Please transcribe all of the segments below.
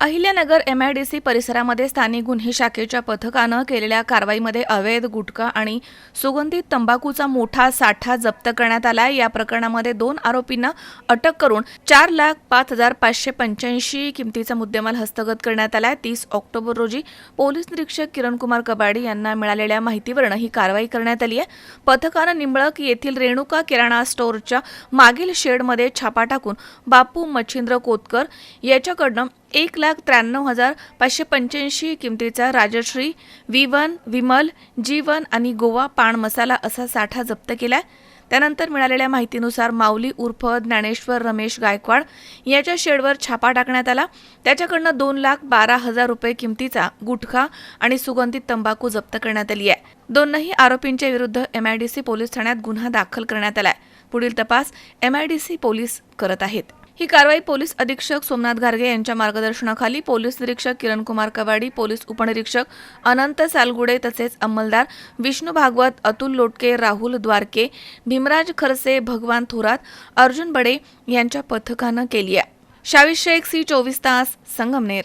Ahilyanagar M I D C परिसरामध्ये स्थानिक गुन्हे शाखेच्या पथकानं केलेल्या कारवाईमध्ये अवैध गुटखा आणि सुगंधित तंबाखूचा मोठा साठा जप्त करण्यात आला या प्रकरणामध्ये दोन आरोपींना अटक करून चार लाख पाच हजार पाचशे पंच्याऐंशी किमतीचा मुद्देमाल हस्तगत करण्यात आला तीस ऑक्टोबर रोजी पोलीस निरीक्षक किरणकुमार कबाडी यांना मिळालेल्या माहितीवरनं ही कारवाई करण्यात आली आहे. पथकानं निंबळक येथील रेणुका किराणा स्टोअरच्या मागील शेडमध्ये छापा टाकून बापू मच्छिंद्र कोतकर याच्याकडनं एक लाख त्र्याण्णव हजार पाचशे पंच्याऐंशी किमतीचा Rajshree V one Vimal G one आणि गोवा पान मसाला असा साठा जप्त केला त्यानंतर मिळालेल्या माहितीनुसार माऊली उर्फ ज्ञानेश्वर रमेश गायकवाड याच्या शेडवर छापा टाकण्यात आला. त्याच्याकडनं दोन लाख बारा हजार रुपये किमतीचा गुटखा आणि सुगंधित तंबाखू जप्त करण्यात आली आहे. दोनही आरोपींच्या विरुद्ध एमआयडीसी पोलीस ठाण्यात गुन्हा दाखल करण्यात आलाय. पुढील तपास एमआयडीसी पोलीस करत आहेत. ही कारवाई पोलीस अधीक्षक सोमनाथ घारगे यांच्या मार्गदर्शनाखाली पोलीस निरीक्षक किरण कुमार कवाडी पोलीस उपनिरीक्षक अनंत सालगुडे तसेच अंमलदार विष्णू भागवत अतुल लोटके राहुल द्वारके भीमराज खरसे भगवान थोरात अर्जुन बडे यांच्या पथकानं केली आहे. शावीर शेख सी चोवीस तास Sangamner.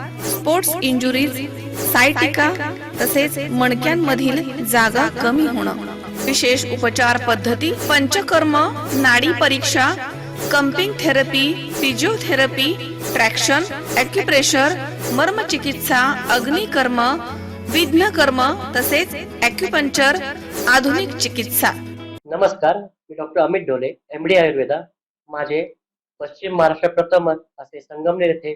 स्पोर्ट्स इंजुरीज सायटिका तसेच मणक्यांमधील जागा कमी होणं. विशेष उपचार पद्धती पंचकर्म नाडी परीक्षा cupping therapy physiotherapy traction acupressure मर्मचिकित्सा अग्निकर्म विघ्नकर्म तसेच ॲक्युपंक्चर आधुनिक चिकित्सा. नमस्कार मी डॉक्टर अमित डोले एम डी आयुर्वेदा. माझे पश्चिम महाराष्ट्र प्रथम असे संगमनेर येथे